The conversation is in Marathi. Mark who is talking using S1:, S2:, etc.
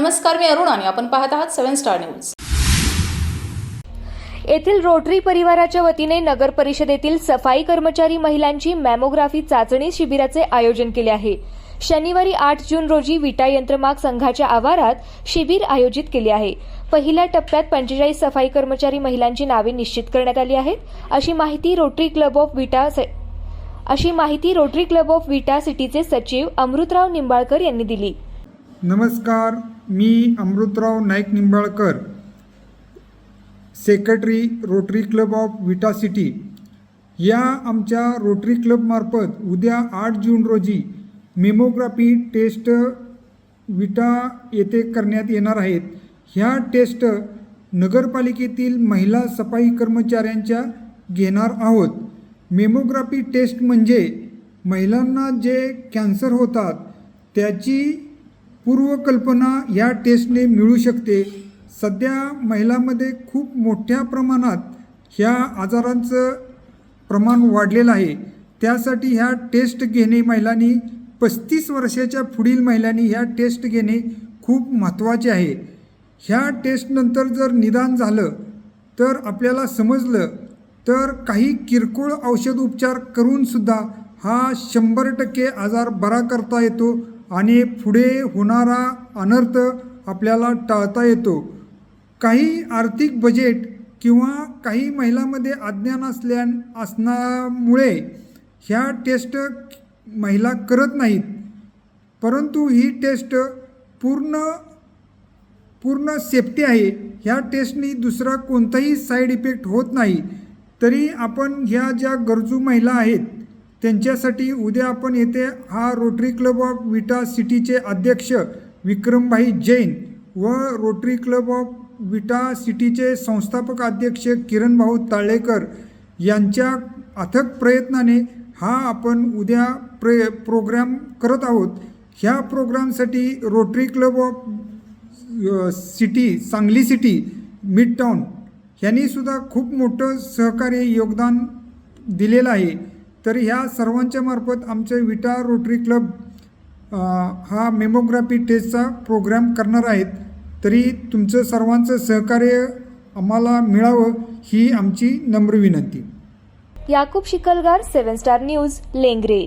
S1: नमस्कार मी अरुण आणि आपण पाहत आहात सेव्हन स्टार न्यूज.
S2: येथील रोटरी परिवाराच्या वतीने नगर परिषदेतील सफाई कर्मचारी महिलांची मॅमोग्राफी चाचणी शिबिराचे आयोजन केले आहे. शनिवारी आठ जून रोजी विटा यंत्रमाग संघाच्या आवारात शिबिर आयोजित केले आहे. पहिल्या टप्प्यात पंचेचाळीस सफाई कर्मचारी महिलांची नावे निश्चित करण्यात आली आहेत. अशी माहिती रोटरी क्लब ऑफ विटा से- अशी माहिती रोटरी क्लब ऑफ विटा सिटीचे सचिव अमृतराव निंबाळकर यांनी दिली.
S3: नमस्कार मी Amrutrao Naik Nimbalkar secretary rotary club of Vita city. या आमच्या रोटरी क्लबमार्फत उद्या आठ जून रोजी मेमोग्राफी टेस्ट विटा येथे करण्यात येणार आहेत. ह्या टेस्ट नगरपालिकेतील महिला सफाई कर्मचाऱ्यांच्या घेणार आहोत. मेमोग्राफी टेस्ट म्हणजे महिलांना जे कॅन्सर होतात त्याची पूर्वकल्पना या टेस्टने मिळू शकते. सध्या महिलांमध्ये खूप मोठ्या प्रमाणात ह्या आजारांचं प्रमाण वाढलेलं आहे. त्यासाठी ह्या टेस्ट घेणे महिलांनी पस्तीस वर्षाच्या पुढील महिलांनी ह्या टेस्ट घेणे खूप महत्त्वाचे आहे. ह्या टेस्टनंतर जर निदान झालं तर आपल्याला समजलं तर काही किरकोळ औषध उपचार करूनसुद्धा हा शंभर टक्के आजार बरा करता येतो आणि पुढे होणारा अनर्थ आपल्याला टाळता येतो. काही आर्थिक बजेट किंवा काही महिलांमध्ये अज्ञान असल्या असण्यामुळे ह्या टेस्ट महिला करत नाहीत. परंतु ही टेस्ट पूर्ण पूर्ण सेफ्टी आहे. ह्या टेस्टनी दुसरा कोणताही साईड इफेक्ट होत नाही. तरी आपण ह्या ज्या गरजू महिला आहेत त्यांच्यासाठी उद्या आपण येथे हा रोटरी क्लब ऑफ विटा सिटीचे अध्यक्ष विक्रमभाई जैन व रोटरी क्लब ऑफ विटा सिटीचे संस्थापक अध्यक्ष किरणभाऊ ताळेकर यांच्या अथक प्रयत्नाने हा आपण उद्या प्रे प्रोग्राम करत आहोत. ह्या प्रोग्रामसाठी rotary club of city Sangli city mid town ह्यांनीसुद्धा खूप मोठं सहकार्य योगदान दिलेलं आहे. तर ह्या सर्वांच्या मार्फत आमचे विटा रोटरी क्लब हा मेमोग्राफी टेस्टचा प्रोग्राम करणार आहेत. तरी तुमचं सर्वांचं सहकार्य आम्हाला मिळावं ही आमची नम्र विनंती.
S2: Yakub Shikalgar seven star news Lengare.